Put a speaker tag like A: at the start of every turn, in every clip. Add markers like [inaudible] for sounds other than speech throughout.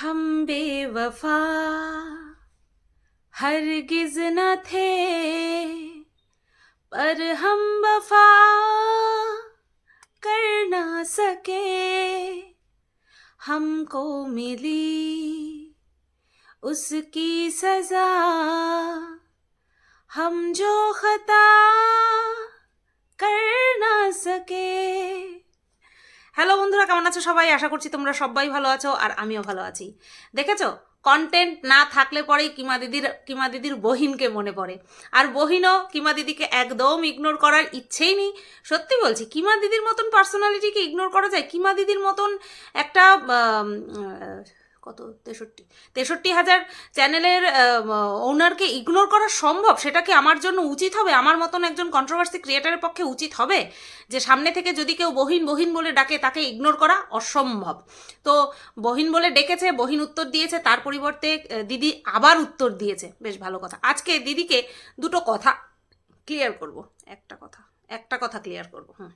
A: हम बेवफा हरगिज न थे, पर हम वफा कर ना सके। हमको मिली उसकी सजा। हम जो खता कर ना सके। হ্যালো বন্ধুরা, কেমন আছো সবাই? আশা করছি তোমরা সবাই ভালো আছো আর আমিও ভালো আছি। দেখেছ? কন্টেন্ট না থাকলে পরেই কিমা দিদির কিমা দিদির বহিনকে মনে পড়ে। আর বহিনও কিমা দিদিকে একদম ইগনোর করার ইচ্ছেই নেই। সত্যি বলছি, কিমা দিদির মতন পার্সোনালিটিকে ইগনোর করা যায়? কিমা দিদির মতন একটা কত? তেষট্টি। তেষট্টি হাজার চ্যানেলের ওনারকে ইগনোর করা সম্ভব? সেটা কি আমার জন্য উচিত হবে? আমার মতন একজন কন্ট্রোভার্সি ক্রিয়েটারের পক্ষে উচিত হবে? যে সামনে থেকে যদি কেউ বহিন বহিন বলে ডাকে, তাকে ইগনোর করা অসম্ভব। তো বহিন বলে ডেকেছে, বহিন উত্তর দিয়েছে, তার পরিবর্তে দিদি আবার উত্তর দিয়েছে। বেশ ভালো কথা। আজকে দিদিকে দুটো কথা ক্লিয়ার করব। একটা কথা একটা কথা ক্লিয়ার করব, হুম।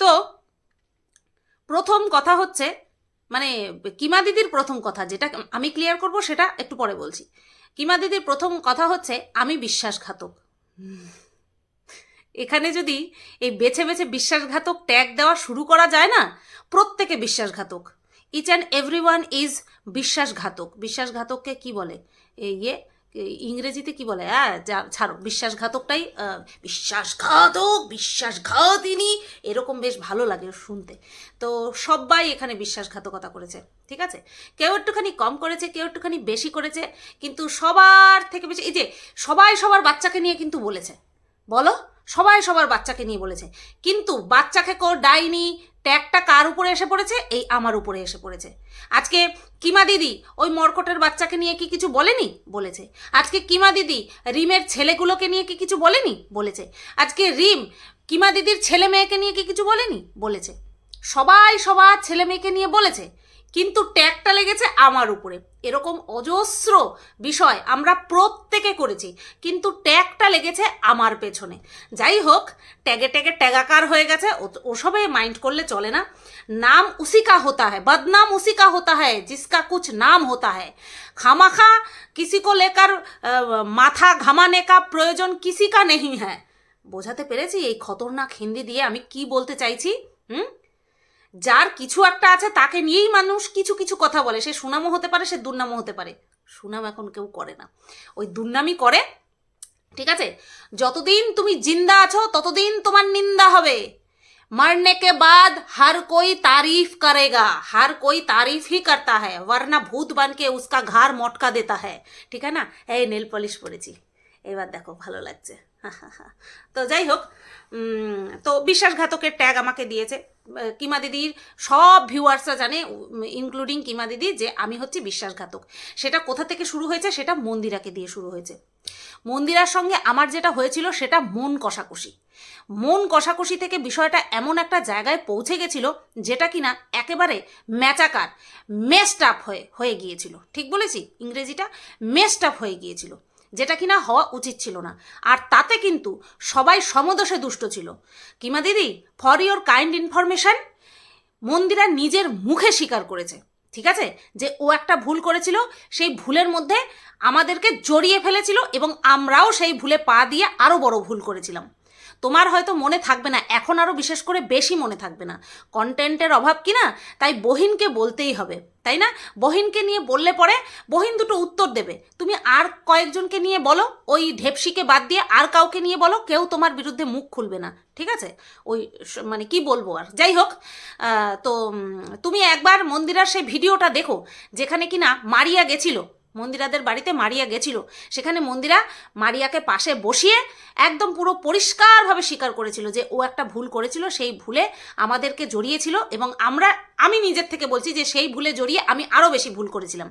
A: তো প্রথম কথা হচ্ছে মানে কিমা দিদির প্রথম কথা যেটা আমি ক্লিয়ার করব, সেটা একটু পরে বলছি। কিমা দিদির প্রথম কথা হচ্ছে, আমি বিশ্বাসঘাতক। এখানে যদি এই বেছে বেছে বিশ্বাসঘাতক ট্যাগ দেওয়া শুরু করা যায় না, প্রত্যেকে বিশ্বাসঘাতক। Each and every one is বিশ্বাসঘাতক। বিশ্বাসঘাতককে কি বলে? ইয়ে ইংরেজিতে কি বলে? হ্যাঁ যা, ছাড়ো। বিশ্বাসঘাতকটাই বিশ্বাসঘাতক, বিশ্বাসঘাতিনী, এরকম বেশ ভালো লাগে শুনতে। তো সবাই এখানে বিশ্বাসঘাতকতা করেছে, ঠিক আছে? কেউ একটুখানি কম করেছে, কেউ একটুখানি বেশি করেছে, কিন্তু সবার থেকে বেশি, এই যে, সবাই সবার বাচ্চাকে নিয়ে কিন্তু বলেছে। বলো? সবাই সবার বাচ্চাকে নিয়ে বলেছে। কিন্তু বাচ্চাকে কো ডাইনি ট্যাগটা কার উপরে এসে পড়েছে? এই আমার উপরে এসে পড়েছে। আজকে কিমা দিদি ওই মর্কটের বাচ্চাকে নিয়ে কি কিছু বলেনি? বলেছে। আজকে কিমা দিদি রিমের ছেলেগুলোকে নিয়ে কি কিছু বলেনি? বলেছে। আজকে রিম কিমা দিদির ছেলে মেয়েকে নিয়ে কি কিছু বলেনি? বলেছে। সবাই সবার ছেলে মেয়েকে নিয়ে বলেছে। কিন্তু ট্যাগটা লেগেছে আমার উপরে। এরকম অজস্র বিষয় আমরা প্রত্যেকে করেছি, কিন্তু ট্যাগটা লেগেছে আমার পেছনে। যাই হোক, ট্যাগে ট্যাগে ট্যাগাকার হয়ে গেছে ওসবে মাইন্ড করলে চলে না। নাম উসিকা হতা হ্যাঁ বদনাম উসিকা হতা হ্যাঁ জিসকা কুছ নাম হতা হ্যাঁ খামাখা কিসি কো লেকার মাথা ঘামানে কা প্রয়োজন কিসি কা নেই হ্যাঁ বোঝাতে পেরেছি এই খতরনাক হিন্দি দিয়ে আমি কি বলতে চাইছি? হুম? যার কিছু একটা আছে তাকে নিয়েই মানুষ কিছু কিছু কথা বলে সে সুনামও হতে পারে সে দুর্নামও হতে পারে সুনাম এখন কেউ করে না ওই দুর্নামই করে ঠিক আছে যতদিন তুমি জিন্দা আছো ততদিন তোমার নিন্দা হবে मरने के बाद हर कोई तारीफ करेगा हर कोई तारीफ ही करता है वरना भूत बन के उसका घार मटका देता है ঠিক আছে না এই নেল পলিশ পরেছি এবার দেখো ভালো লাগছে [laughs] তো যাই হোক উম, তো বিশ্বাসঘাতকের ট্যাগ আমাকে দিয়েছে। কিমা দিদির সব ভিউয়ার্সরা জানে ইনক্লুডিং কিমা দিদি, যে আমি হচ্ছি বিশ্বাসঘাতক। সেটা কোথা থেকে শুরু হয়েছে? সেটা মন্দিরাকে দিয়ে শুরু হয়েছে। মন্দিরার সঙ্গে আমার যেটা হয়েছিল, সেটা মন কষাকষি। মন কষাকষি থেকে বিষয়টা এমন একটা জায়গায় পৌঁছে গেছিল, যেটা কিনা একেবারে ম্যাচাকার মেস্ট আপ হয়ে হয়ে গিয়েছিল। ঠিক বলেছি? ইংরেজিটা মেস্ট আপ হয়ে গিয়েছিল। যেটা কিনা হওয়া উচিত ছিল না। আর তাতে কিন্তু সবাই সমদোষে দুষ্ট ছিল। কিমা দিদি for your kind information Mandira নিজের মুখে স্বীকার করেছে, ঠিক আছে? যে ও একটা ভুল করেছিল, সেই ভুলের মধ্যে আমাদেরকে জড়িয়ে ফেলেছিল এবং আমরাও সেই ভুলে পা দিয়ে আরও বড় ভুল করেছিলাম। তোমার হয়তো মনে থাকবে না, এখন আরও বিশেষ করে বেশি মনে থাকবে না। কন্টেন্টের অভাব কি না? তাই বহিনকে বলতেই হবে, তাই না? বহিনকে নিয়ে বললে পরে বহিন দুটো উত্তর দেবে। তুমি আর কয়েকজনকে নিয়ে বলো, ওই ঢেপসিকে বাদ দিয়ে আর কাউকে নিয়ে বলো, কেউ তোমার বিরুদ্ধে মুখ খুলবে না, ঠিক আছে? ওই মানে কি বলব আর? যাই হোক তো তুমি একবার মন্দিরার সেই ভিডিওটা দেখো, যেখানে কিনা মারিয়া গেছিল। মন্দিরাদের বাড়িতে মারিয়া গেছিল। সেখানে মন্দিরা মারিয়াকে পাশে বসিয়ে একদম পুরো পরিষ্কারভাবে স্বীকার করেছিল যে ও একটা ভুল করেছিল, সেই ভুলে আমাদেরকে জড়িয়েছিল এবং আমরা, আমি নিজের থেকে বলছি যে সেই ভুলে জড়িয়ে আমি আরও বেশি ভুল করেছিলাম।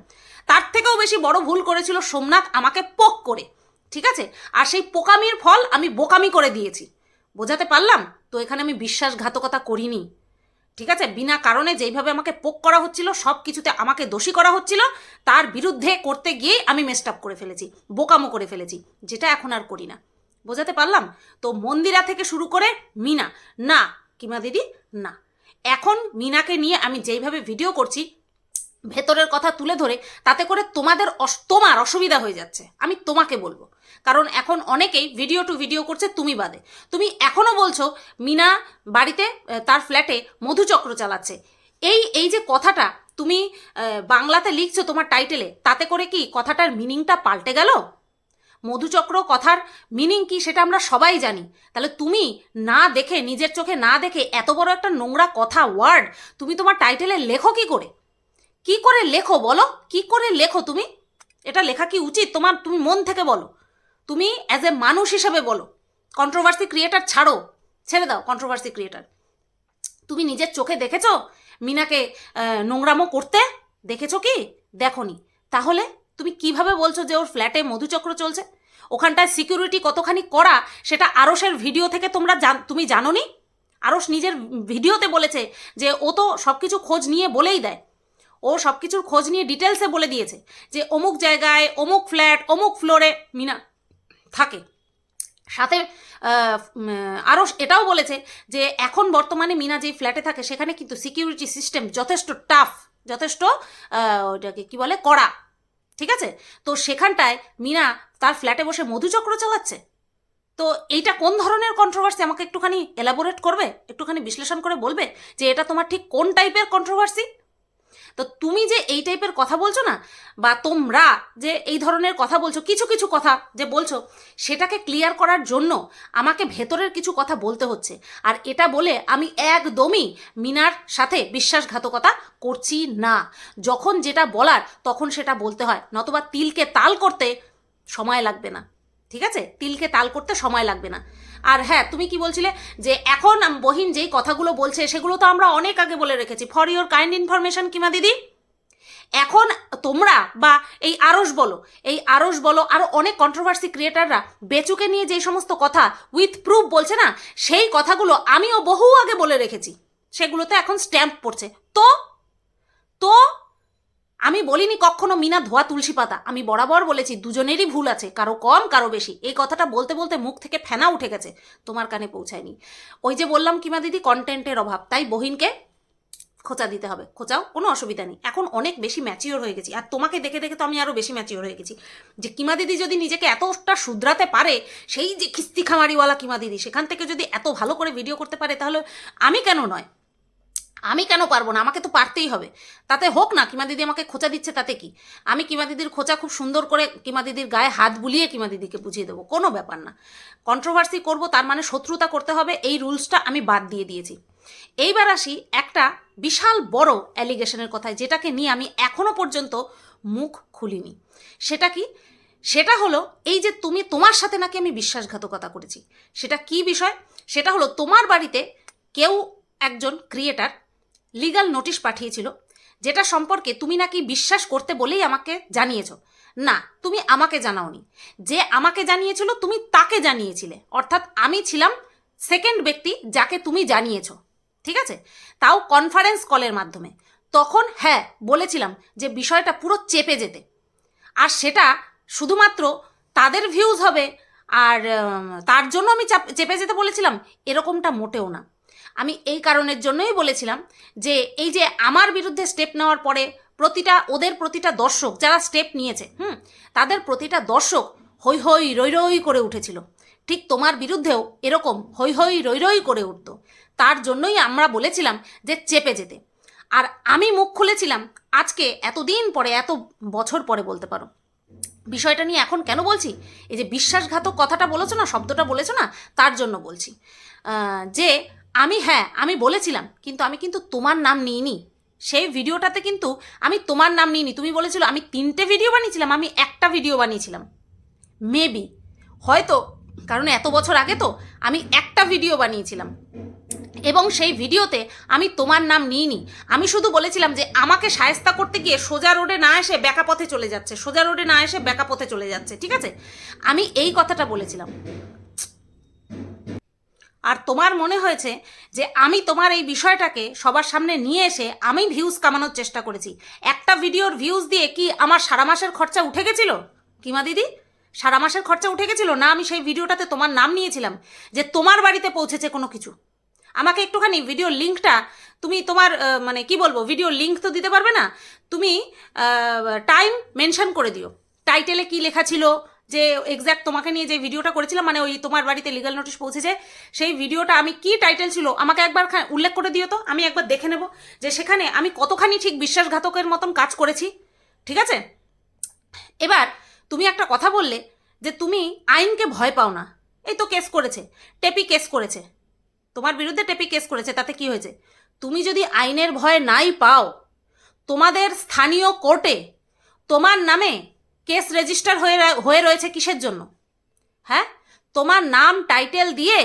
A: তার থেকেও বেশি বড় ভুল করেছিল সোমনাথ আমাকে পোক করে, ঠিক আছে? আর সেই পোকামির ফল আমি বোকামি করে দিয়েছি। বোঝাতে পারলাম? তো এখানে আমি বিশ্বাসঘাতকতা করিনি। ঠিক আছে? বিনা কারণে যেইভাবে আমাকে পোক করা হচ্ছিল সব কিছুতে আমাকে দোষী করা হচ্ছিল, তার বিরুদ্ধে করতে গিয়েই আমি মেস্ট আপ করে ফেলেছি, বোকামো করে ফেলেছি, যেটা এখন আর করি না। বোঝাতে পারলাম? তো মন্দিরা থেকে শুরু করে মিনা, না, কিমা দিদি, না। এখন মিনাকে নিয়ে আমি যেইভাবে ভিডিও করছি ভেতরের কথা তুলে ধরে তাতে করে তোমাদের তোমার অসুবিধা হয়ে যাচ্ছে। আমি তোমাকে বলব। কারণ এখন অনেকেই ভিডিও টু ভিডিও করছে, তুমি বাদে। তুমি এখনও বলছো, মিনা বাড়িতে তার ফ্ল্যাটে মধুচক্র চালাচ্ছে। এই এই যে কথাটা তুমি বাংলাতে লিখছো তোমার টাইটেলে তাতে করে কি কথাটার মিনিংটা পাল্টে গেল? মধুচক্র কথার মিনিং কি সেটা আমরা সবাই জানি। তাহলে তুমি না দেখে, নিজের চোখে না দেখে এত বড় একটা নোংরা কথা ওয়ার্ড তুমি তোমার টাইটেলে লেখো কি করে? কি করে লেখো বলো? কি করে লেখো তুমি? এটা লেখা কি উচিত? তোমার, তুমি মন থেকে বলো। তুমি অ্যাজ এ মানুষ হিসেবে বলো। কন্ট্রোভার্সি ক্রিয়েটার ছাড়ো। ছেড়ে দাও কন্ট্রোভার্সি ক্রিয়েটার তুমি নিজের চোখে দেখেছ? মিনাকে নোংরামো করতে? দেখেছ কি? দেখনি। তাহলে তুমি কীভাবে বলছো যে ওর ফ্ল্যাটে মধুচক্র চলছে? ওখানটায় সিকিউরিটি কতখানি করা সেটা আরসের ভিডিও থেকে তোমরা জান- তুমি জানো নি আরস নিজের ভিডিওতে বলেছে যে ও তো সব কিছু খোঁজ নিয়ে বলেই দেয়। ও সব কিছুর খোঁজ নিয়ে ডিটেলসে বলে দিয়েছে যে অমুক জায়গায়, অমুক ফ্ল্যাট অমুক ফ্লোরে মিনা থাকে। সাথে আরও এটাও বলেছে যে এখন বর্তমানে মিনা যেই ফ্ল্যাটে থাকে সেখানে কিন্তু সিকিউরিটি সিস্টেম যথেষ্ট টাফ যথেষ্ট ওটাকে কি বলে, কড়া। ঠিক আছে? তো সেখানটায় মিনা তার ফ্ল্যাটে বসে মধুচক্র চালাচ্ছে। তো এইটা কোন ধরনের কন্ট্রোভার্সি আমাকে একটুখানি এলাবোরেট করবে? একটুখানি বিশ্লেষণ করে বলবে যে এটা তোমার ঠিক কোন টাইপের কন্ট্রোভার্সি তো তুমি যে এই টাইপের কথা বলছো না, বা তোমরা যে এই ধরনের কথা বলছো, কিছু কিছু কথা যে বলছো, সেটাকে ক্লিয়ার করার জন্য আমাকে ভেতরের কিছু কথা বলতে হচ্ছে। আর এটা বলে আমি একদমই মিনার সাথে বিশ্বাসঘাতকতা করছি না। যখন যেটা বলার, তখন সেটা বলতে হয়, নতবা তিলকে তাল করতে সময় লাগবে না। ঠিক আছে? তিলকে তাল করতে সময় লাগবে না। আর হ্যাঁ তুমি কি বলছিলে যে এখন বহিন যেই কথাগুলো বলছে, সেগুলো তো আমরা অনেক আগে বলে রেখেছি। For your kind information Kima দিদি? এখন তোমরা বা এই আরস বলো, এই আরস বলো আরও অনেক কন্ট্রোভার্সি ক্রিয়েটাররা বেচুকে নিয়ে যেই সমস্ত কথা উইথ প্রুফ বলছে না, সেই কথাগুলো আমিও বহু আগে বলে রেখেছি। সেগুলোতে এখন স্ট্যাম্প পড়ছে। তো? তো? আমি বলিনি কখনো মিনা ধোয়া তুলসী পাতা। আমি বরাবর বলেছি, দুজনেরই ভুল আছে, কারও কম, কারও বেশি। এই কথাটা বলতে বলতে মুখ থেকে ফেনা উঠে গেছে, তোমার কানে পৌঁছায়নি। ওই যে বললাম কিমা দিদি কন্টেন্টের অভাব, তাই বহিনকে খোঁচা দিতে হবে। খোঁচাও, কোনো অসুবিধা নেই। এখন অনেক বেশি ম্যাচিওর হয়ে গেছি, আর তোমাকে দেখে দেখে তো আমি আরও বেশি ম্যাচিওর হয়ে গেছি। যে কিমা দিদি যদি নিজেকে এতটা শুধরাতে পারে, সেই যে খিস্তি খামারিওয়ালা কিমা দিদি, সেখান থেকে যদি এত ভালো করে ভিডিও করতে পারে, তাহলে আমি কেন নয়? আমি কেন পারব না? আমাকে তো পারতেই হবে। তাতে হোক না, কিমা দিদি আমাকে খোঁচা দিচ্ছে তাতে কি? আমি কিমা দিদির খোঁচা খুব সুন্দর করে কিমা দিদির গায়ে হাত বুলিয়ে কিমা দিদিকে বুঝিয়ে দেবো, কোনো ব্যাপার না। কন্ট্রোভার্সি করব, তার মানে শত্রুতা করতে হবে, এই রুলসটা আমি বাদ দিয়ে দিয়েছি। এইবার আসি একটা বিশাল বড় অ্যালিগেশনের কথায়, যেটাকে নিয়ে আমি এখনও পর্যন্ত মুখ খুলিনি। সেটা কি? সেটা হলো, এই যে তুমি তোমার সাথে নাকি আমি বিশ্বাসঘাতকতা করেছি, সেটা কি বিষয়? সেটা হলো, তোমার বাড়িতে কেউ একজন ক্রিয়েটার লিগাল নোটিশ পাঠিয়েছিল, যেটা সম্পর্কে তুমি নাকি বিশ্বাস করতে বলেই আমাকে জানিয়েছ। না, তুমি আমাকে জানাওনি। যে আমাকে জানিয়েছিল, তুমি তাকে জানিয়েছিলে। অর্থাৎ আমি ছিলাম সেকেন্ড ব্যক্তি যাকে তুমি জানিয়েছো। ঠিক আছে? তাও কনফারেন্স কলের মাধ্যমে। তখন হ্যাঁ বলেছিলাম যে বিষয়টা পুরো চেপে যেতে। আর সেটা শুধুমাত্র তাদের ভিউজ হবে, আর তার জন্য আমি চাপ- চেপে যেতে বলেছিলাম, এরকমটা মোটেও না। আমি এই কারণের জন্যই বলেছিলাম যে এই যে আমার বিরুদ্ধে স্টেপ নেওয়ার পরে প্রতিটা, ওদের প্রতিটা দর্শক যারা স্টেপ নিয়েছে, হুম, তাদের প্রতিটা দর্শক হৈ হৈ রই রই করে উঠেছিল। ঠিক তোমার বিরুদ্ধেও এরকম হৈ হৈ রই রই করে উঠতো। তার জন্যই আমরা বলেছিলাম যে চেপে যেতে। আর আমি মুখ খুলেছিলাম আজকে এতদিন পরে, এত বছর পরে বলতে পারো। বিষয়টা নিয়ে এখন কেন বলছি? এই যে বিশ্বাসঘাতক কথাটা বলেছ না, শব্দটা বলেছ না, তার জন্য বলছি। যে আমি হ্যাঁ আমি বলেছিলাম, কিন্তু আমি কিন্তু তোমার নাম নিইনি। সেই ভিডিওটাতে কিন্তু আমি তোমার নাম নিইনি। তুমি বলেছিল, আমি তিনটে ভিডিও বানিয়েছিলাম, আমি একটা ভিডিও বানিয়েছিলাম। মেবি হয়তো, কারণ এত বছর আগে তো, আমি একটা ভিডিও বানিয়েছিলাম। এবং সেই ভিডিওতে আমি তোমার নাম নিইনি। আমি শুধু বলেছিলাম যে, আমাকে সায়স্তা করতে গিয়ে সোজা রোডে না এসে ব্যাকা পথে চলে যাচ্ছে, সোজা রোডে না এসে ব্যাকা পথে চলে যাচ্ছে, ঠিক আছে? আমি এই কথাটা বলেছিলাম। আর তোমার মনে হয়েছে যে আমি তোমার এই বিষয়টাকে সবার সামনে নিয়ে এসে আমি ভিউজ কামানোর চেষ্টা করেছি? একটা ভিডিওর ভিউজ দিয়ে কি আমার সারা মাসের খরচা উঠে গেছিল? কিমা দিদি, সারা মাসের খরচা উঠে গেছিল না আমি সেই ভিডিওটাতে তোমার নাম নিয়েছিলাম যে তোমার বাড়িতে পৌঁছেছে কোনো কিছু? আমাকে একটুখানি ভিডিও লিঙ্কটা তুমি তোমার মানে কি বলব ভিডিও লিঙ্ক তো দিতে পারবে না? তুমি টাইম মেনশন করে দিও। টাইটেলে কি লেখা ছিল? যে এক্স্যাক্ট তোমাকে নিয়ে যে ভিডিওটা করেছিলাম মানে ওই তোমার বাড়িতে লিগাল নোটিশ পৌঁছেছে, সেই ভিডিওটা আমি কি টাইটেল ছিল, আমাকে একবার উল্লেখ করে দিও তো, আমি একবার দেখে নেব যে সেখানে আমি কতখানি ঠিক বিশ্বাসঘাতকের মতন কাজ করেছি, ঠিক আছে? এবার তুমি একটা কথা বললে যে তুমি আইনকে ভয় পাও না, এই তো কেস করেছে, টেপি কেস করেছে, তোমার বিরুদ্ধে টেপি কেস করেছে, তাতে কি হয়েছে? তুমি যদি আইনের ভয় নাই পাও, তোমাদের স্থানীয় কোর্টে তোমার নামে কেস রেজিস্টার হয়ে হয়ে রয়েছে কিসের জন্য? হ্যাঁ? তোমার নাম, টাইটেল দিয়ে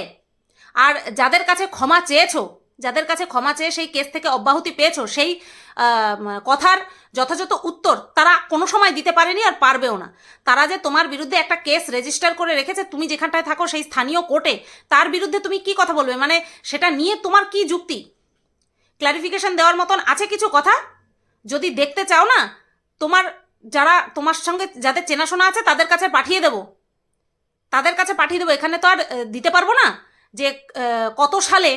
A: আর যাদের কাছে ক্ষমা চেয়েছো, যাদের কাছে ক্ষমা চেয়ে সেই কেস থেকে অব্যাহতি পেয়েছ, সেই কথার যথাযথ উত্তর তারা কোনো সময় দিতে পারেনি আর পারবেও না। তারা যে তোমার বিরুদ্ধে একটা কেস রেজিস্টার করে রেখেছে, তুমি যেখানটায় থাকো সেই স্থানীয় কোর্টে, তার বিরুদ্ধে তুমি কি কথা বলবে? মানে সেটা নিয়ে তোমার কি যুক্তি? ক্লারিফিকেশন দেওয়ার মতন আছে কিছু কথা? যদি দেখতে চাও না, তোমার যারা তোমার সঙ্গে যাদের চেনাশোনা আছে, তাদের কাছে পাঠিয়ে দেবো। তাদের কাছে পাঠিয়ে দেবো। এখানে তো আর দিতে পারব না যে কত সালে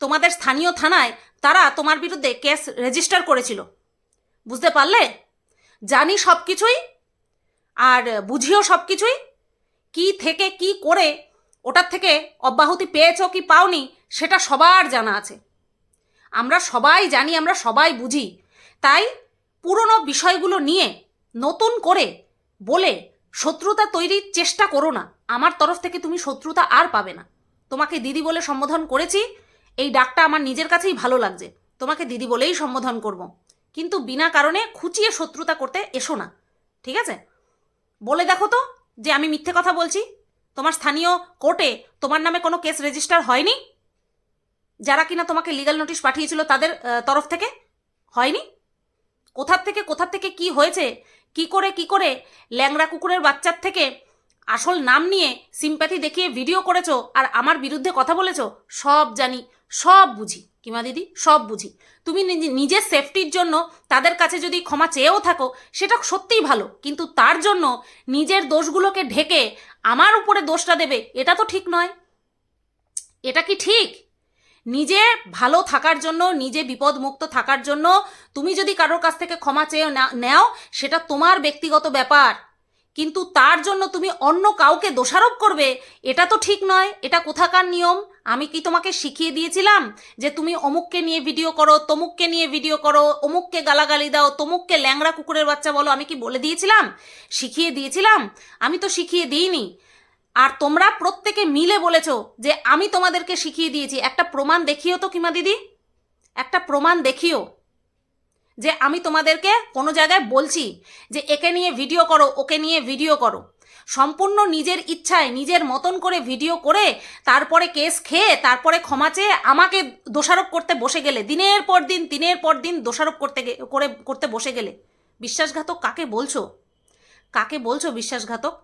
A: তোমাদের স্থানীয় থানায় তারা তোমার বিরুদ্ধে কেস রেজিস্টার করেছিল। বুঝতে পারলে? জানি সব কিছুই আর বুঝিও সব কিছুই কি থেকে কি করে ওটার থেকে অব্যাহতি পেয়েছ কি পাওনি সেটা সবার জানা আছে। আমরা সবাই জানি, আমরা সবাই বুঝি। তাই পুরনো বিষয়গুলো নিয়ে নতুন করে বলে শত্রুতা তৈরির চেষ্টা করো না। আমার তরফ থেকে তুমি শত্রুতা আর পাবে না। তোমাকে দিদি বলে সম্বোধন করেছি। এই ডাকটা আমার নিজের কাছেই ভালো লাগছে। তোমাকে দিদি বলেই সম্বোধন করব। কিন্তু বিনা কারণে খুঁচিয়ে শত্রুতা করতে এসো না। ঠিক আছে? বলে দেখো তো যে আমি মিথ্যে কথা বলছি। তোমার স্থানীয় কোর্টে তোমার নামে কোনো কেস রেজিস্টার হয়নি? যারা কিনা তোমাকে লিগ্যাল নোটিশ পাঠিয়েছিল তাদের তরফ থেকে? হয়নি? কোথার থেকে কোথার থেকে কি হয়েছে? কি করে কি করে? ল্যাংড়া কুকুরের বাচ্চার থেকে আসল নাম নিয়ে সিম্প্যাথি দেখিয়ে ভিডিও করেছ আর আমার বিরুদ্ধে কথা বলেছ, সব জানি, সব বুঝি। কিমা দিদি? সব বুঝি। তুমি নিজে- নিজের সেফটির জন্য তাদের কাছে যদি ক্ষমা চেয়েও থাকো, সেটা সত্যিই ভালো। কিন্তু তার জন্য নিজের দোষগুলোকে ঢেকে আমার উপরে দোষটা দেবে, এটা তো ঠিক নয়। এটা কি ঠিক? নিজে ভালো থাকার জন্য, নিজে বিপদমুক্ত থাকার জন্য তুমি যদি কারোর কাছ থেকে ক্ষমা চেয়ে নেও, সেটা তোমার ব্যক্তিগত ব্যাপার। কিন্তু তার জন্য তুমি অন্য কাউকে দোষারোপ করবে, এটা তো ঠিক নয়। এটা কোথাকার নিয়ম? আমি কি তোমাকে শিখিয়ে দিয়েছিলাম যে তুমি অমুককে নিয়ে ভিডিও করো, তমুককে নিয়ে ভিডিও করো, অমুককে গালাগালি দাও, তমুককে ল্যাংড়া কুকুরের বাচ্চা বলো, আমি কি বলে দিয়েছিলাম? শিখিয়ে দিয়েছিলাম? আমি তো শিখিয়ে দিইনি। আর তোমরা প্রত্যেকে মিলে বলেছ যে আমি তোমাদেরকে শিখিয়ে দিয়েছি। একটা প্রমাণ দেখিও তো কিমা দিদি? একটা প্রমাণ দেখিও যে আমি তোমাদেরকে কোনো জায়গায় বলছি যে একে নিয়ে ভিডিও করো, ওকে নিয়ে ভিডিও করো। সম্পূর্ণ নিজের ইচ্ছায়, নিজের মতন করে ভিডিও করে তারপরে কেস খেয়ে, তারপরে ক্ষমা চেয়ে আমাকে দোষারোপ করতে বসে গেলে, দিনের পর দিন, দিনের পর দিন দোষারোপ করতে করে করতে বসে গেলে। বিশ্বাসঘাতক কাকে বলছো? কাকে বলছো বিশ্বাসঘাতক?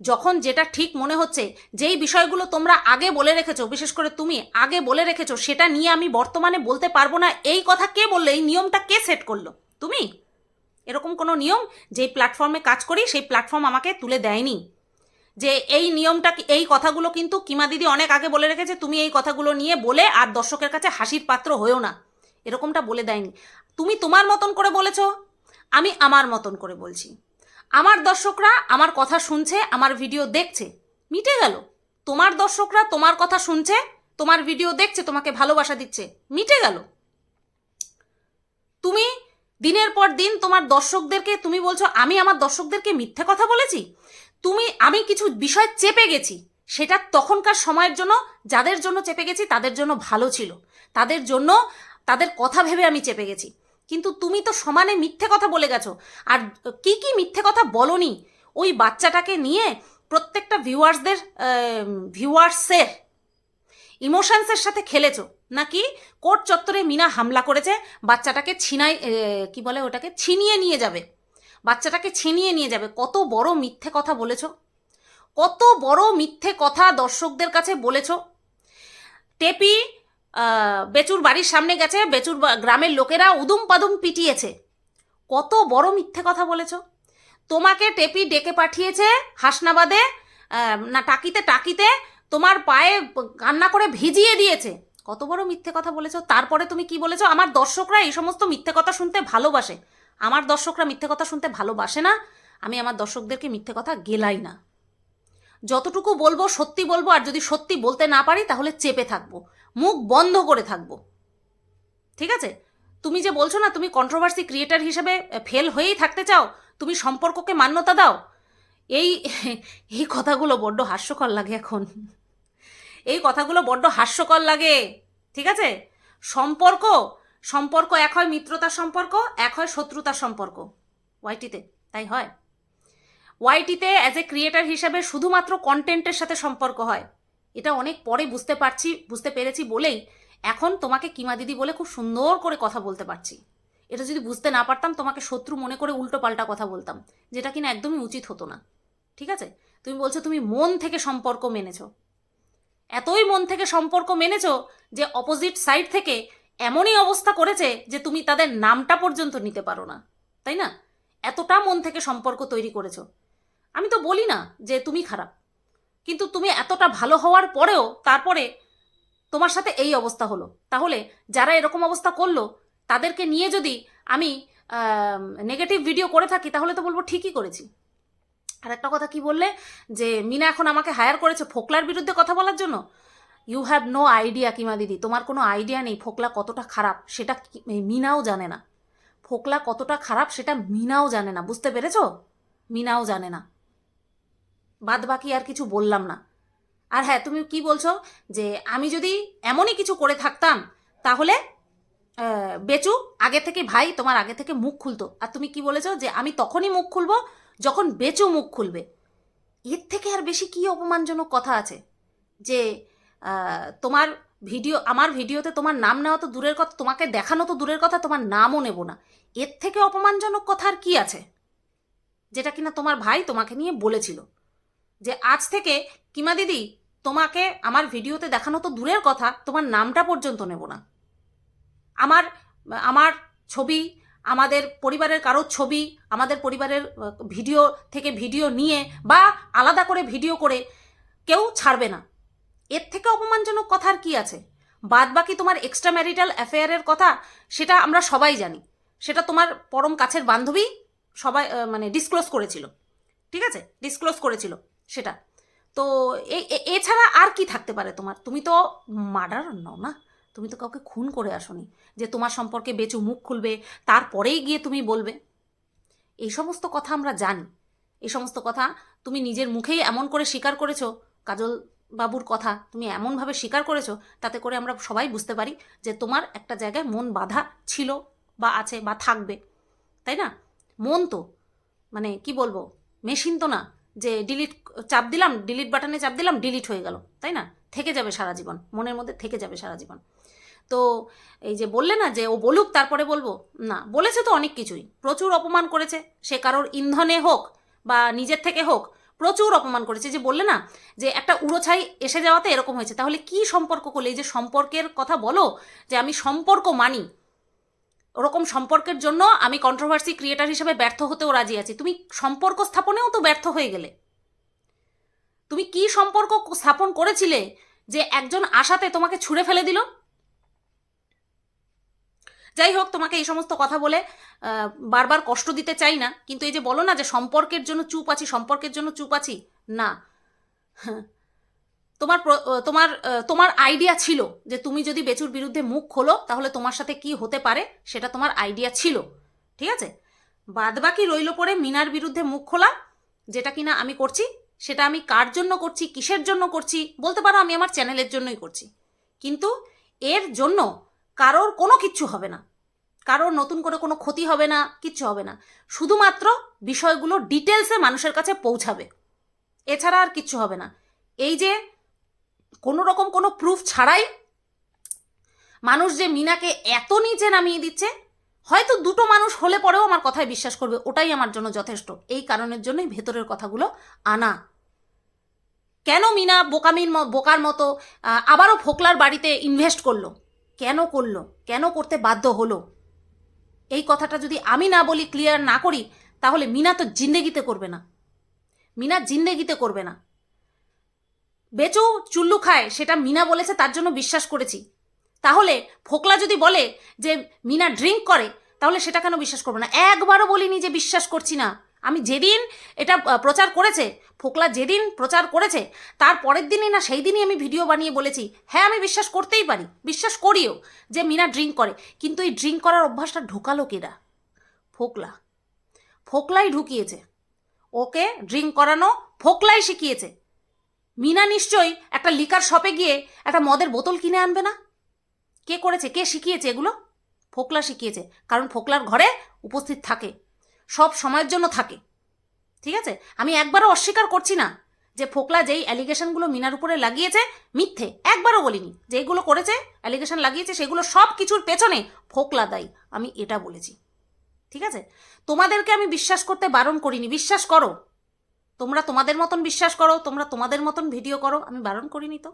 A: যখন যেটা ঠিক মনে হচ্ছে, যেই বিষয়গুলো তোমরা আগে বলে রেখেছো, বিশেষ করে তুমি আগে বলে রেখেছো, সেটা নিয়ে আমি বর্তমানে বলতে পারব না। এই কথা কে বললে? এই নিয়মটা কে সেট করল? তুমি? এরকম কোনো নিয়ম? যেই প্ল্যাটফর্মে কাজ করি, সেই প্ল্যাটফর্ম আমাকে তুলে দেয়নি। যে এই নিয়মটা এই কথাগুলো কিন্তু কিমা দিদি অনেক আগে বলে রেখেছে, তুমি এই কথাগুলো নিয়ে বলে আর দর্শকের কাছে হাসির পাত্র হয়েও না। এরকমটা বলে দেয়নি। তুমি তোমার মতন করে বলেছ, আমি আমার মতন করে বলছি। আমার দর্শকরা আমার কথা শুনছে, আমার ভিডিও দেখছে। মিটে গেল। তোমার দর্শকরা তোমার কথা শুনছে, তোমার ভিডিও দেখছে, তোমাকে ভালোবাসা দিচ্ছে। মিটে গেল। তুমি দিনের পর দিন তোমার দর্শকদেরকে, তুমি বলছো, আমি আমার দর্শকদেরকে মিথ্যে কথা বলেছি? তুমি, আমি কিছু বিষয় চেপে গেছি। সেটা তখনকার সময়ের জন্য, যাদের জন্য চেপে গেছি, তাদের জন্য ভালো ছিল। তাদের জন্য, তাদের কথা ভেবে আমি চেপে গেছি। কিন্তু তুমি তো সমানে মিথ্যে কথা বলে গেছো। আর কি কি মিথ্যে কথা বলনি? ওই বাচ্চাটাকে নিয়ে প্রত্যেকটা ভিউয়ার্সদের ভিউয়ার্সের ইমোশনসের সাথে খেলেছো। নাকি কোর্ট চত্বরে মিনা হামলা করেছে, বাচ্চাটাকে ছিনাই কি বলে ওটাকে? ছিনিয়ে নিয়ে যাবে। বাচ্চাটাকে ছিনিয়ে নিয়ে যাবে। কত বড় মিথ্যে কথা বলেছ। কত বড় মিথ্যে কথা দর্শকদের কাছে বলেছ। টেপি বেচুর বাড়ির সামনে গেছে, বেচুর গ্রামের লোকেরা উদুম পাদুম পিটিয়েছে। কত বড় মিথ্যে কথা বলেছ। তোমাকে টেপি ডেকে পাঠিয়েছে হাসনাবাদে না টাকিতে টাকিতে, তোমার পায়ে কান্না করে ভিজিয়ে দিয়েছে। কত বড় মিথ্যে কথা বলেছ। তারপরে তুমি কি বলেছ, আমার দর্শকরা এই সমস্ত মিথ্যে কথা শুনতে ভালোবাসে। আমার দর্শকরা মিথ্যে কথা শুনতে ভালোবাসে না, আমি আমার দর্শকদেরকে মিথ্যে কথা গেলাই না। যতটুকু বলব, সত্যি বলব, আর যদি সত্যি বলতে না পারি, তাহলে চেপে থাকব। মুখ বন্ধ করে থাকব। ঠিক আছে? তুমি যে বলছো না, তুমি কন্ট্রোভার্সি ক্রিয়েটার হিসেবে ফেল হয়েই থাকতে চাও, তুমি সম্পর্ককে মান্যতা দাও। এই এই কথাগুলো বড্ড হাস্যকর লাগে এখন। এই কথাগুলো বড্ড হাস্যকর লাগে। ঠিক আছে? সম্পর্ক সম্পর্ক এক হয় মিত্রতার সম্পর্ক, এক হয় শত্রুতার সম্পর্ক। ওয়াইটিতে তাই হয়? ওয়াইটিতে অ্যাজ এ ক্রিয়েটার হিসেবে শুধুমাত্র কন্টেন্টের সাথে সম্পর্ক হয়। এটা অনেক পরে বুঝতে পারছি, বুঝতে পেরেছি বলেই এখন তোমাকে কিমা দিদি বলে খুব সুন্দর করে কথা বলতে পারছি। এটা যদি বুঝতে না পারতাম, তোমাকে শত্রু মনে করে উল্টো পাল্টা কথা বলতাম, যেটা কিনা একদমই উচিত হতো না। ঠিক আছে? তুমি বলছো তুমি মন থেকে সম্পর্ক মেনেছো। এতই মন থেকে সম্পর্ক মেনেছো যে অপোজিট সাইড থেকে এমনই অবস্থা করেছে যে তুমি তাদের নামটা পর্যন্ত নিতে পারো না। তাই না? এতটা মন থেকে সম্পর্ক তৈরি করেছ। আমি তো বলি না যে তুমি খারাপ। কিন্তু তুমি এতটা ভালো হওয়ার পরেও তারপরে তোমার সাথে এই অবস্থা হলো। তাহলে যারা এরকম অবস্থা করল, তাদেরকে নিয়ে যদি আমি নেগেটিভ ভিডিও করে থাকি, তাহলে তো বলব ঠিকই করেছি। আর একটা কথা কি বললে? যে মিনা এখন আমাকে হায়ার করেছে ফোকলার বিরুদ্ধে কথা বলার জন্য? You have no idea Kima দিদি, তোমার কোনো আইডিয়া নেই ফোকলা কতটা খারাপ, সেটা মিনাও জানে না। ফোকলা কতটা খারাপ, সেটা মিনাও জানে না, বুঝতে পেরেছ? মিনাও জানে না। বাদ বাকি আর কিছু বললাম না। আর হ্যাঁ তুমি কি বলছো যে আমি যদি এমনই কিছু করে থাকতাম, তাহলে বেচু আগে থেকে ভাই তোমার আগে থেকে মুখ খুলতো। আর তুমি কি বলেছ যে আমি তখনই মুখ খুলবো যখন বেচু মুখ খুলবে? এর থেকে আর বেশি কি অপমানজনক কথা আছে? যে তোমার ভিডিও, আমার ভিডিওতে তোমার নাম নেওয়া তো দূরের কথা, তোমাকে দেখানো তো দূরের কথা, তোমার নামও নেব না। এর থেকে অপমানজনক কথা আর কি আছে? যেটা কিনা তোমার ভাই তোমাকে নিয়ে বলেছিল। যে আজ থেকে, কিমা দিদি, তোমাকে আমার ভিডিওতে দেখানো তো দূরের কথা, তোমার নামটা পর্যন্ত নেব না। আমার আমার ছবি, আমাদের পরিবারের কারোর ছবি, আমাদের পরিবারের ভিডিও থেকে ভিডিও নিয়ে বা আলাদা করে ভিডিও করে কেউ ছাড়বে না। এর থেকে অপমানজনক কথার কি আছে? বাদ বাকি তোমার এক্সট্রা ম্যারিটাল অ্যাফেয়ারের কথা, সেটা আমরা সবাই জানি। সেটা তোমার পরম কাছের বান্ধবী সবাই মানে ডিসক্লোজ করেছিল। ঠিক আছে? ডিসক্লোজ করেছিল। সেটা। তো এছাড়া আর কি থাকতে পারে তোমার? তুমি তো মার্ডার নও না? তুমি তো কাউকে খুন করে আসোনি যে তোমার সম্পর্কে বেচু মুখ খুলবে, তারপরেই গিয়ে তুমি বলবে। এই সমস্ত কথা আমরা জানি। এই সমস্ত কথা তুমি নিজের মুখেই এমন করে স্বীকার করেছ, কাজল বাবুর কথা তুমি এমনভাবে স্বীকার করেছ, তাতে করে আমরা সবাই বুঝতে পারি যে তোমার একটা জায়গায় মন বাধা ছিল বা আছে বা থাকবে। তাই না? মন তো মানে কি বলব? মেশিন তো না। যে ডিলিট চাপ দিলাম ডিলিট বাটনে চাপ দিলাম ডিলিট হয়ে গেল, তাই না? থেকে যাবে সারা জীবন, মনের মধ্যে থেকে যাবে সারা জীবন। তো এই যে বললে না যে ও বলুক, তারপরে বলব, না, বলেছে তো অনেক কিছুই। প্রচুর অপমান করেছে, সে কারোর ইন্ধনে হোক বা নিজের থেকে হোক, প্রচুর অপমান করেছে। যে বললে না যে একটা উড়োছাই এসে যাওয়াতে এরকম হয়েছে, তাহলে কি সম্পর্ক করলে? এই যে সম্পর্কের কথা বলো, যে আমি সম্পর্ক মানি ওরকম সম্পর্কের জন্য আমি কন্ট্রোভার্সি ক্রিয়েটার হিসেবে ব্যর্থ হতেও রাজি আছি। তুমি সম্পর্ক স্থাপনেও তো ব্যর্থ হয়ে গেলে। তুমি কি সম্পর্ক স্থাপন করেছিলে যে একজন আশাতে তোমাকে ছুঁড়ে ফেলে দিল? যাই হোক, তোমাকে এই সমস্ত কথা বলে বারবার কষ্ট দিতে চাই না। কিন্তু এই যে বলো না যে সম্পর্কের জন্য চুপ আছি, সম্পর্কের জন্য চুপ আছি, না। তোমার তোমার তোমার আইডিয়া ছিল যে তুমি যদি বেচুর বিরুদ্ধে মুখ খোলো, তাহলে তোমার সাথে কি হতে পারে সেটা তোমার আইডিয়া ছিল। ঠিক আছে? বাদ বাকি রইল পড়ে মিনার বিরুদ্ধে মুখ খোলা, যেটা কিনা আমি করছি, সেটা আমি কার জন্য করছি, কিসের জন্য করছি, বলতে পারো আমি আমার চ্যানেলের জন্যই করছি। কিন্তু এর জন্য কারোর কোনো কিচ্ছু হবে না। কারোর নতুন করে কোনো ক্ষতি হবে না, কিচ্ছু হবে না। শুধুমাত্র বিষয়গুলো ডিটেলসে মানুষের কাছে পৌঁছাবে। এছাড়া আর কিচ্ছু হবে না। এই যে কোনো রকম কোনো প্রুফ ছাড়াই মানুষ যে মিনাকে এত নিচে নামিয়ে দিচ্ছে, হয়তো দুটো মানুষ হলে পরেও আমার কথায় বিশ্বাস করবে, ওটাই আমার জন্য যথেষ্ট। এই কারণের জন্যই ভেতরের কথাগুলো আনা। কেন মিনা বোকামির বোকার মতো আবারও ফোকলার বাড়িতে ইনভেস্ট করল? কেন করল? কেন করতে বাধ্য হলো? এই কথাটা যদি আমি না বলি ক্লিয়ার না করি, তাহলে মিনা তো জিন্দেগিতে করবে না। মিনা জিন্দেগিতে করবে না। বেচু, চুল্লু খায়, সেটা মিনা বলেছে, তার জন্য বিশ্বাস করেছি। তাহলে ফোকলা যদি বলে যে মিনা ড্রিঙ্ক করে, তাহলে সেটা কেন বিশ্বাস করব না? একবারও বলিনি যে বিশ্বাস করছি না। আমি যেদিন এটা প্রচার করেছে, ফোকলা যেদিন প্রচার করেছে, তার পরের দিনই না সেই দিনই আমি ভিডিও বানিয়ে বলেছি হ্যাঁ আমি বিশ্বাস করতেই পারি, বিশ্বাস করিও যে মিনা ড্রিঙ্ক করে। কিন্তু এই ড্রিঙ্ক করার অভ্যাসটা ঢোকালো কেরা ফোকলা। ফোকলাই ঢুকিয়েছে। ওকে ড্রিঙ্ক করানো ফোকলাই শিখিয়েছে। মিনা নিশ্চয়ই একটা লিকার শপে গিয়ে একটা মদের বোতল কিনে আনবে না? কে করেছে? কে শিখিয়েছে এগুলো? ফোকলা শিখিয়েছে, কারণ ফোকলার ঘরে উপস্থিত থাকে, সব সময়ের জন্য থাকে। ঠিক আছে? আমি একবারও অস্বীকার করছি না যে ফোকলা যেই অ্যালিগেশনগুলো মিনার উপরে লাগিয়েছে, মিথ্যে, একবারও বলিনি। যেগুলো করেছে, অ্যালিগেশন লাগিয়েছে, সেগুলো সব কিছুর পেছনে ফোকলা দায়ী, আমি এটা বলেছি। ঠিক আছে? তোমাদেরকে আমি বিশ্বাস করতে বারণ করিনি, বিশ্বাস করো। তোমরা তোমাদের মতন বিশ্বাস করো, তোমরা তোমাদের মতন ভিডিও করো। আমি বারণ করিনি তো।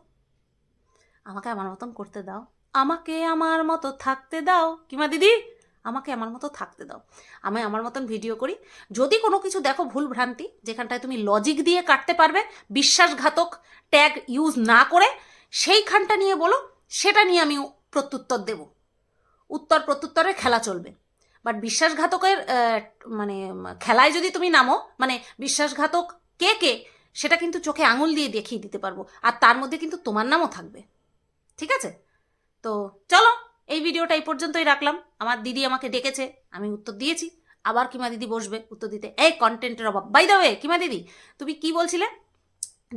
A: আমাকে আমার মতন করতে দাও। আমাকে আমার মতো থাকতে দাও। কিমা দিদি? আমাকে আমার মতো থাকতে দাও। আমি আমার মতন ভিডিও করি। যদি কোনো কিছু দেখো ভুল ভ্রান্তি, যেখানটায় তুমি লজিক দিয়ে কাটতে পারবে, বিশ্বাসঘাতক ট্যাগ ইউজ না করে, সেইখানটা নিয়ে বলো, সেটা নিয়ে আমি প্রত্যুত্তর দেব। উত্তর প্রত্যুত্তরের খেলা চলবে। বাট বিশ্বাসঘাতকের মানে খেলায় যদি তুমি নামো মানে বিশ্বাসঘাতক কে কে, সেটা কিন্তু চোখে আঙুল দিয়ে দেখিয়ে দিতে পারব। আর তার মধ্যে কিন্তু তোমার নামও থাকবে। ঠিক আছে? তো চলো, এই ভিডিওটা এই পর্যন্তই রাখলাম। আমার দিদি আমাকে ডেকেছে, আমি উত্তর দিয়েছি। আবার কিমা দিদি বসবে উত্তর দিতে। এই কন্টেন্টের অভাব। বাই দ্য ওয়ে কিমা দিদি, তুমি কি বলছিলে?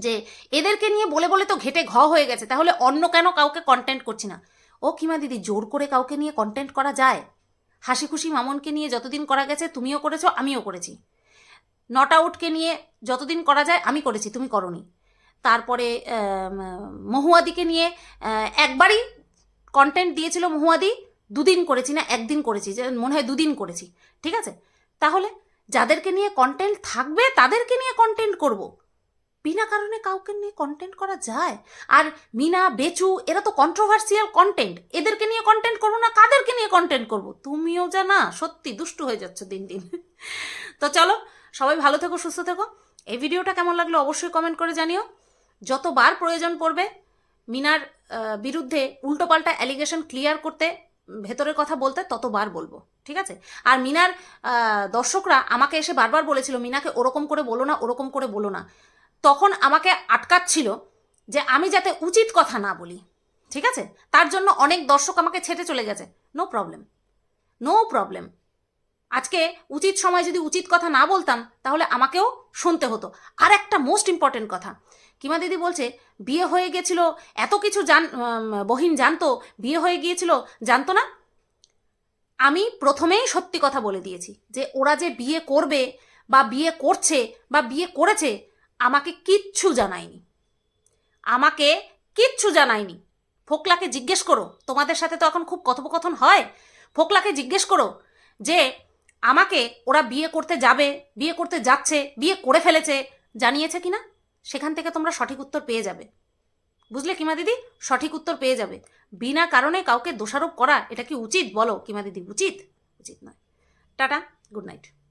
A: যে এদেরকে নিয়ে বলে বলে তো ঘেটে ঘ হয়ে গেছে, তাহলে অন্য কেন কাউকে কন্টেন্ট করছি না? ও কিমা দিদি, জোর করে কাউকে নিয়ে কন্টেন্ট করা যায়? হাসি খুশি মামনকে নিয়ে যতদিন করা গেছে, তুমিও করেছ, আমিও করেছি। নট আউটকে নিয়ে যতদিন করা যায়, আমি করেছি, তুমি করনি। তারপরে মহুয়াদিকে নিয়ে একবারই কন্টেন্ট দিয়েছিল মহুয়াদি, দুদিন করেছি না, একদিন করেছি, যে মনে হয় দুদিন করেছি, ঠিক আছে? তাহলে যাদেরকে নিয়ে কন্টেন্ট থাকবে, তাদেরকে নিয়ে কন্টেন্ট করব। বিনা কারণে কাউকে নিয়ে কন্টেন্ট করা যায়? আর মিনা, বেচু, এরা তো কন্ট্রোভার্সিয়াল কন্টেন্ট এদেরকে নিয়ে কন্টেন্ট করব না, কাদেরকে নিয়ে কন্টেন্ট করব? তুমিও জানা, সত্যি দুষ্টু হয়ে যাচ্ছ দিন দিন। তো চলো, সবাই ভালো থেকো, সুস্থ থেকো। এই ভিডিওটা কেমন লাগল অবশ্যই কমেন্ট করে জানিও। যতবার প্রয়োজন পড়বে, মিনার বিরুদ্ধে উল্টোপাল্টা অ্যালিগেশন ক্লিয়ার করতে, ভেতরের কথা বলতে ততবার বলব, ঠিক আছে? আর মিনার দর্শকরা আমাকে এসে বারবার বলেছিল, মিনাকে ওরকম করে বলো না, ওরকম করে বলো না। তখন আমাকে আটকাচ্ছিল যে আমি যাতে উচিত কথা না বলি। ঠিক আছে? তার জন্য অনেক দর্শক আমাকে ছেটে চলে গেছে। নো প্রবলেম নো প্রবলেম আজকে উচিত সময় যদি উচিত কথা না বলতাম, তাহলে আমাকেও শুনতে হতো। আর একটা মোস্ট ইম্পর্টেন্ট কথা। কিমা দিদি বলছে, বিয়ে হয়ে গেছিল, এত কিছু জান বহিন জানতো, বিয়ে হয়ে গিয়েছিল, জানতো না? আমি প্রথমেই সত্যি কথা বলে দিয়েছি যে ওরা যে বিয়ে করবে বা বিয়ে করছে বা বিয়ে করেছে আমাকে কিচ্ছু জানায়নি। আমাকে কিচ্ছু জানায়নি। ফোকলাকে জিজ্ঞেস করো, তোমাদের সাথে তো এখন খুব কথোপকথন হয়। ফোকলাকে জিজ্ঞেস করো যে, আমাকে ওরা বিয়ে করতে যাবে, বিয়ে করতে যাচ্ছে, বিয়ে করে ফেলেছে, জানিয়েছে কিনা? সেখান থেকে তোমরা সঠিক উত্তর পেয়ে যাবে। বুঝলে কিমা দিদি? সঠিক উত্তর পেয়ে যাবে। বিনা কারণে কাউকে দোষারোপ করা, এটা কি উচিত? বলো কিমা দিদি, উচিত? উচিত নয়। Tata, good night.